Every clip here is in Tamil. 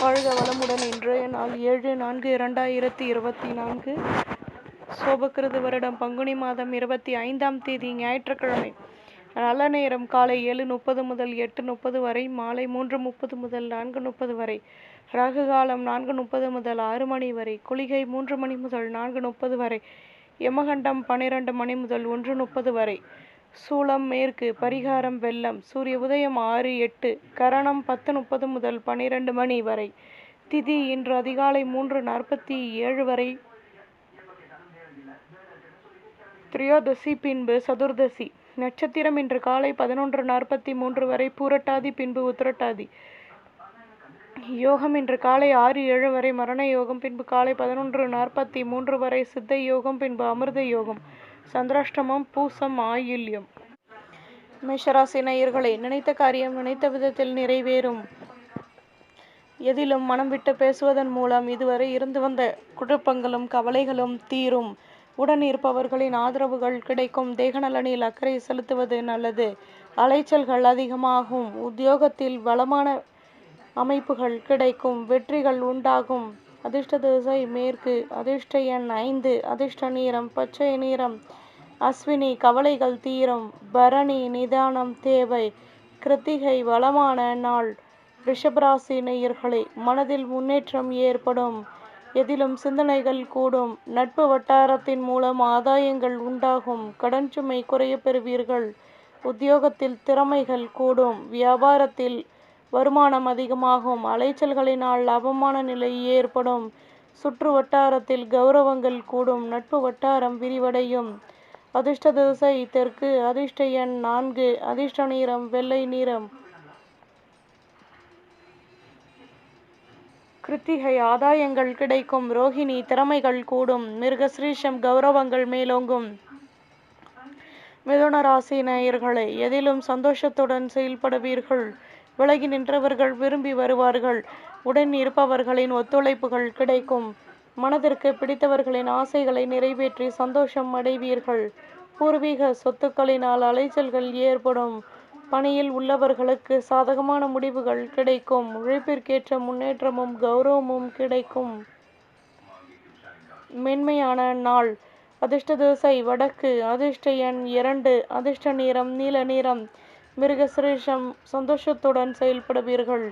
வாழ்க வளமுடன் இன்றைய நாள் ஏழு நான்கு இரண்டாயிரத்தி இருபத்தி நான்கு. சோபக்கிருது வருடம் பங்குனி மாதம் இருபத்தி ஐந்தாம் தேதி ஞாயிற்றுக்கிழமை. நல்ல நேரம் காலை ஏழு முப்பது முதல் எட்டு முப்பது வரை மாலை மூன்று முப்பது முதல் நான்கு முப்பது வரை ராகு காலம் நான்கு முப்பது முதல் ஆறு மணி வரை குளிகை மூன்று மணி முதல் நான்கு முப்பது வரை யமகண்டம் பன்னிரண்டு மணி முதல் ஒன்று முப்பது வரை சூளம் மேற்கு பரிகாரம் வெள்ளம் சூரிய உதயம் ஆறு எட்டு கரணம் பத்து முப்பது முதல் பன்னிரண்டு மணி வரை திதி இன்று அதிகாலை மூன்று நாற்பத்தி ஏழு வரை திரியோதசி பின்பு சதுர்தசி நட்சத்திரம் இன்று காலை பதினொன்று நாற்பத்தி மூன்று வரை பூரட்டாதி பின்பு உத்திரட்டாதி யோகம் இன்று காலை ஆறு ஏழு வரை மரண யோகம் பின்பு காலை பதினொன்று நாற்பத்தி மூன்று வரை சித்த யோகம் பின்பு அமிர்த யோகம் சந்திராஷ்டமம் பூசம் ஆயில்யம். மேஷராசி நேயர்களே நினைத்த காரியம் நினைத்த விதத்தில் நிறைவேறும். எதிலும் மனம் விட்டு பேசுவதன் மூலம் இதுவரை இருந்து வந்த குழப்பங்களும் கவலைகளும் தீரும். உடன் இருப்பவர்களின் ஆதரவுகள் கிடைக்கும். தேகநலனில் அக்கறை செலுத்துவது நல்லது. அலைச்சல்கள் அதிகமாகும். உத்தியோகத்தில் வளமான அமைப்புகள் கிடைக்கும். வெற்றிகள் உண்டாகும். அதிர்ஷ்ட திசை மேற்கு. அதிர்ஷ்ட எண் ஐந்து. அதிர்ஷ்ட நீரம் பச்சை நீரம் அஸ்வினி கவலைகள் தீரும் பரணி நிதானம் தேவை கிருத்திகை வளமான நாள் ரிஷபராசி நேயர்களே மனதில் முன்னேற்றம் ஏற்படும். எதிலும் சிந்தனைகள் கூடும். நட்பு வட்டாரத்தின் மூலம் ஆதாயங்கள் உண்டாகும். கடன் சுமை குறைய பெறுவீர்கள். உத்தியோகத்தில் திறமைகள் கூடும். வியாபாரத்தில் வருமானம் அதிகமாகும். அலைச்சல்களினால் அவமான நிலை ஏற்படும். சுற்று வட்டாரத்தில் கௌரவங்கள் கூடும். நட்பு வட்டாரம் விரிவடையும். அதிர்ஷ்ட திசை தெற்கு அதிர்ஷ்ட எண் நான்கு அதிர்ஷ்ட நீரம் வெள்ளை நிறம். கிருத்திகை ஆதாயங்கள் கிடைக்கும் ரோஹிணி திறமைகள் கூடும் மிருகஸ்ரீஷம் கௌரவங்கள் மேலோங்கும். மிதுன ராசி நேயர்களை எதிலும் சந்தோஷத்துடன் செயல்படுவீர்கள். விலகி நின்றவர்கள் விரும்பி வருவார்கள். உடன் இருப்பவர்களின் ஒத்துழைப்புகள் கிடைக்கும். மனதிற்கு பிடித்தவர்களின் ஆசைகளை நிறைவேற்றி சந்தோஷம் அடைவீர்கள். பூர்வீக சொத்துக்களினால் அலைச்சல்கள் ஏற்படும். பணியில் உள்ளவர்களுக்கு சாதகமான முடிவுகள் கிடைக்கும். உழைப்பிற்கேற்ற முன்னேற்றமும் கௌரவமும் கிடைக்கும். மென்மையான நாள். அதிர்ஷ்ட திசை வடக்கு. அதிர்ஷ்ட எண் இரண்டு. அதிர்ஷ்ட நிறம் நீல நிறம். மிருகசிரேஷம் சந்தோஷத்துடன் செயல்படுவீர்கள்.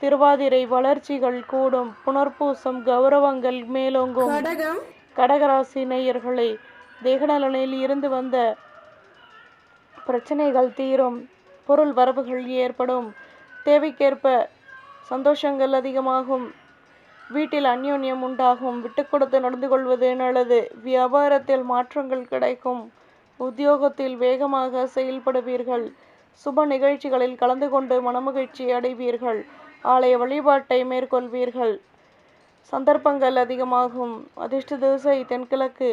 திருவாதிரை வளர்ச்சிகள் கூடும். புனர்பூசம் கௌரவங்கள் மேலோங்கும். கடகம். கடகராசி நேயர்களே தேகநலனில் இருந்து வந்த பிரச்சனைகள் தீரும். பொருள் வரவுகள் ஏற்படும். தேவைக்கேற்ப சந்தோஷங்கள் அதிகமாகும். வீட்டில் அந்யோன்யம் உண்டாகும். விட்டு கொடுத்து நடந்து கொள்வது நல்லது. வியாபாரத்தில் மாற்றங்கள் கிடைக்கும். உத்தியோகத்தில் வேகமாக செயல்படுவீர்கள். சுப நிகழ்ச்சிகளில் கலந்து கொண்டு மனமகிழ்ச்சி அடைவீர்கள். ஆலய வழிபாட்டை மேற்கொள்வீர்கள். சந்தர்ப்பங்கள் அதிகமாகும். அதிர்ஷ்ட திசை தென்கிழக்கு.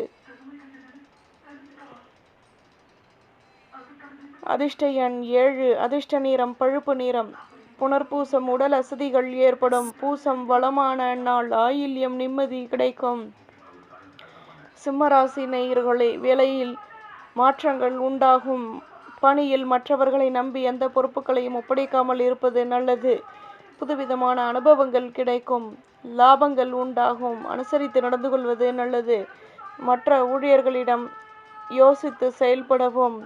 அதிர்ஷ்ட எண் ஏழு. அதிர்ஷ்ட நிறம் பழுப்பு நிறம். புனர்பூசம் உடல் அசதிகள் ஏற்படும். பூசம் வளமான நாள். ஆயில்யம் நிம்மதி கிடைக்கும். சிம்மராசி நேயர்களே வேலையில் மாற்றங்கள் உண்டாகும். பணியில் மற்றவர்களை நம்பி எந்த பொறுப்புகளையும் ஒப்படைக்காமல் இருப்பது நல்லது. புதுவிதமான அனுபவங்கள் கிடைக்கும். லாபங்கள் உண்டாகும். அனுசரித்து நடந்து கொள்வது நல்லது. மற்ற ஊழியர்களிடம் யோசித்து செயல்படவும்.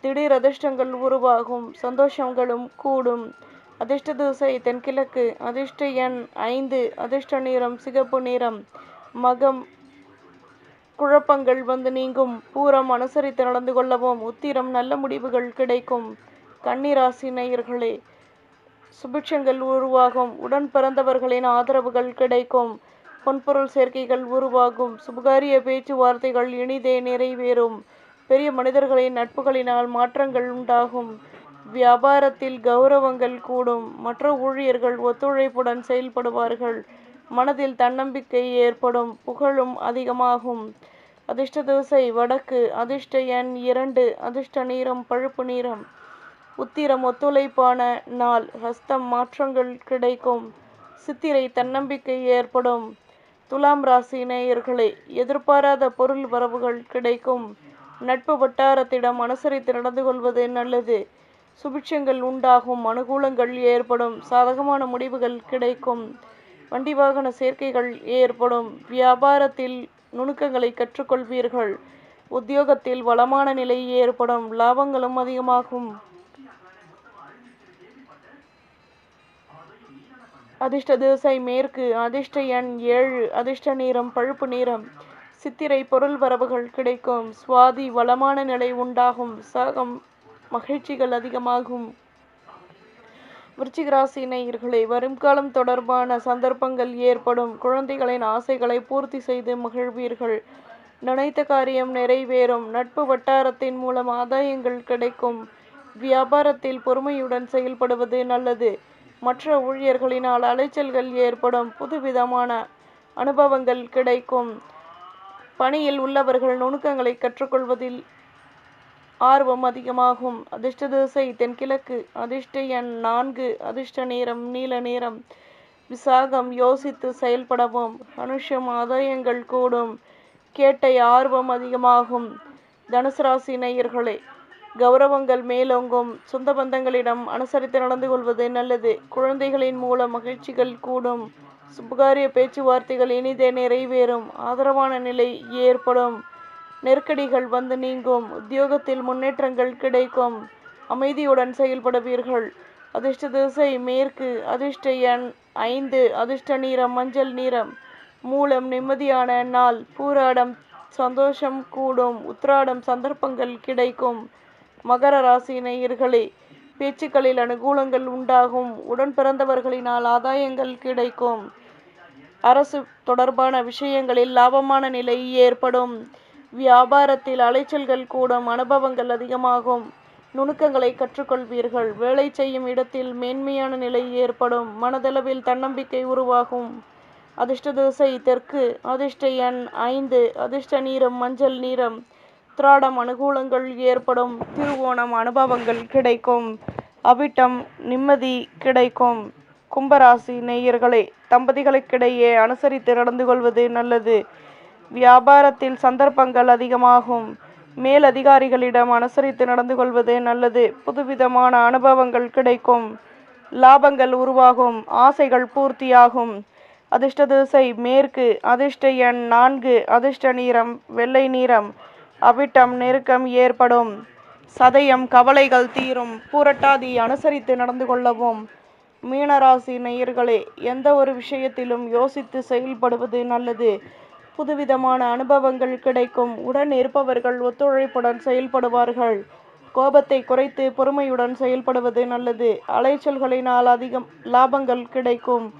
திடீர் அதிர்ஷ்டங்கள் உருவாகும். சந்தோஷங்களும் கூடும். அதிர்ஷ்ட தூசை தென்கிழக்கு. அதிர்ஷ்ட எண் ஐந்து. அதிர்ஷ்ட நிறம் சிகப்பு நிறம். மகம் குழப்பங்கள் வந்து நீங்கும். பூரம் அனுசரித்து நடந்து கொள்ளவும் உத்திரம் நல்ல முடிவுகள் கிடைக்கும். கன்னிராசி நேயர்களே சுபிட்சங்கள் உருவாகும். உடன் பிறந்தவர்களின் ஆதரவுகள் கிடைக்கும். பொன்பொருள் சேர்க்கைகள் உருவாகும். சுபகாரிய பேச்சுவார்த்தைகள் இனிதே நிறைவேறும். பெரிய மனிதர்களின் நட்புகளினால் மாற்றங்கள் உண்டாகும். வியாபாரத்தில் கௌரவங்கள் கூடும். மற்ற ஊழியர்கள் ஒத்துழைப்புடன் செயல்படுவார்கள். மனதில் தன்னம்பிக்கை ஏற்படும். புகழும் அதிகமாகும். அதிர்ஷ்ட தோசை வடக்கு. அதிர்ஷ்ட எண் இரண்டு. அதிர்ஷ்ட நீரம் பழுப்பு நீரம் உத்திரம் ஒத்துழைப்பான நாள் ஹஸ்தம் மாற்றங்கள் கிடைக்கும். சித்திரை தன்னம்பிக்கை ஏற்படும். துலாம் ராசி நேயர்களே எதிர்பாராத பொருள் வரவுகள் கிடைக்கும். நட்பு வட்டாரத்திடம் அனுசரித்து நடந்து கொள்வது நல்லது. சுபிட்சங்கள் உண்டாகும் அனுகூலங்கள் ஏற்படும் சாதகமான முடிவுகள் கிடைக்கும். வண்டி வாகன சேர்க்கைகள் ஏற்படும். வியாபாரத்தில் நுணுக்கங்களை கற்றுக்கொள்வீர்கள். உத்தியோகத்தில் வளமான நிலை ஏற்படும். லாபங்களும் அதிகமாகும். அதிர்ஷ்ட திசை மேற்கு அதிர்ஷ்ட எண் ஏழு அதிர்ஷ்ட நேரம் பழுப்பு நிறம். சித்திரை பொருள் வரவுகள் கிடைக்கும். சுவாதி வளமான நிலை உண்டாகும். சகம் மகிழ்ச்சிகள் அதிகமாகும். விருச்சிகராசி நேயர்களே வரும் காலம் தொடர்பான சந்தர்ப்பங்கள் ஏற்படும். குழந்தைகளின் ஆசைகளை பூர்த்தி செய்து மகிழ்வீர்கள். நினைத்த காரியம் நிறைவேறும். நட்பு வட்டாரத்தின் மூலம் ஆதாயங்கள் கிடைக்கும். வியாபாரத்தில் பொறுமையுடன் செயல்படுவது நல்லது. மற்ற ஊழியர்களினால் அலைச்சல்கள் ஏற்படும் புதுவிதமான அனுபவங்கள் கிடைக்கும். பணியில் உள்ளவர்கள் நுணுக்கங்களை கற்றுக்கொள்வதில் ஆர்வம் அதிகமாகும். அதிர்ஷ்ட திசை தென்கிழக்கு அதிர்ஷ்ட எண் நான்கு அதிர்ஷ்ட நேரம் நீல நேரம். விசாகம் யோசித்து செயல்படவும் அனுஷம் ஆதாயங்கள் கூடும். கேட்டை ஆர்வம் அதிகமாகும். தனுசு ராசி நேயர்களே கௌரவங்கள் மேலோங்கும். சொந்த பந்தங்களிடம் அனுசரித்து நடந்து கொள்வது நல்லது. குழந்தைகளின் மூலம் மகிழ்ச்சிகள் கூடும். சுபகாரிய பேச்சுவார்த்தைகள் இனிதே நிறைவேறும். ஆதரவான நிலை ஏற்படும். நெருக்கடிகள் வந்து நீங்கும். உத்தியோகத்தில் முன்னேற்றங்கள் கிடைக்கும். அமைதியுடன் செயல்படுவீர்கள். அதிர்ஷ்ட திசை மேற்கு. அதிர்ஷ்ட எண் ஐந்து. அதிர்ஷ்ட நிறம் மஞ்சள் நிறம். மூலம் நிம்மதியான நாள். பூராடம் சந்தோஷம் கூடும். உத்ராடம் சந்தர்ப்பங்கள் கிடைக்கும். மகர ராசி நேயர்களே பேச்சுக்களில் அனுகூலங்கள் உண்டாகும். உடன் பிறந்தவர்களினால் ஆதாயங்கள் கிடைக்கும். அரசு தொடர்பான விஷயங்களில் லாபமான நிலை ஏற்படும். வியாபாரத்தில் அலைச்சல்கள் கூடும் அனுபவங்கள் அதிகமாகும். நுணுக்கங்களை கற்றுக்கொள்வீர்கள். வேலை செய்யும் இடத்தில் மேன்மையான நிலை ஏற்படும். மனதளவில் தன்னம்பிக்கை உருவாகும். அதிர்ஷ்ட திசை தெற்கு அதிர்ஷ்ட எண் ஐந்து அதிர்ஷ்ட நீரம் மஞ்சள் நீரம். உத்ராடம் அனுகூலங்கள் ஏற்படும் திருவோணம் அனுபவங்கள் கிடைக்கும் அவிட்டம் நிம்மதி கிடைக்கும். கும்பராசி நேயர்களே தம்பதிகளுக்கிடையே அனுசரித்து நடந்து கொள்வது நல்லது. வியாபாரத்தில் சந்தர்ப்பங்கள் அதிகமாகும். மேலதிகாரிகளிடம் அனுசரித்து நடந்து கொள்வது நல்லது. புதுவிதமான அனுபவங்கள் கிடைக்கும். லாபங்கள் உருவாகும். ஆசைகள் பூர்த்தியாகும். அதிர்ஷ்ட திசை மேற்கு அதிர்ஷ்ட எண் நான்கு அதிர்ஷ்ட நீரம் வெள்ளை நீரம் அவிட்டம் நெருக்கம் ஏற்படும். சதயம் கவலைகள் தீரும். பூரட்டாதி அனுசரித்து நடந்து கொள்ளவும். மீனராசி நேயர்களே எந்த ஒரு விஷயத்திலும் யோசித்து செயல்படுவது நல்லது. புதுவிதமான அனுபவங்கள் கிடைக்கும். உடன் இருப்பவர்கள் ஒத்துழைப்புடன் செயல்படுவார்கள். கோபத்தை குறைத்து பொறுமையுடன் செயல்படுவது நல்லது. அலைச்சல்களினால் அதிகம் லாபங்கள் கிடைக்கும்.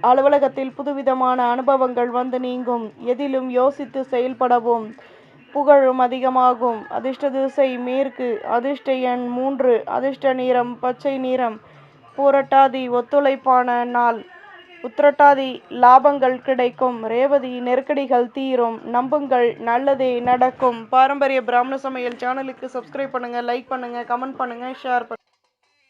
அலுவலகத்தில் புதுவிதமான அனுபவங்கள் வந்து நீங்கும். எதிலும் யோசித்து செயல்படவும். புகழும் அதிகமாகும். அதிர்ஷ்ட திசை மேற்கு அதிர்ஷ்ட எண் மூன்று அதிர்ஷ்ட நிறம் பச்சை நிறம். பூரட்டாதி ஒத்துழைப்பான நாள். உத்திரட்டாதி லாபங்கள் கிடைக்கும். ரேவதி நெருக்கடிகள் தீரும். நம்புங்கள் நல்லதே நடக்கும். பாரம்பரிய பிராமண சமையல் சேனலுக்கு சப்ஸ்கிரைப் பண்ணுங்கள் லைக் பண்ணுங்கள் கமெண்ட் பண்ணுங்கள் ஷேர் பண்ணுங்கள்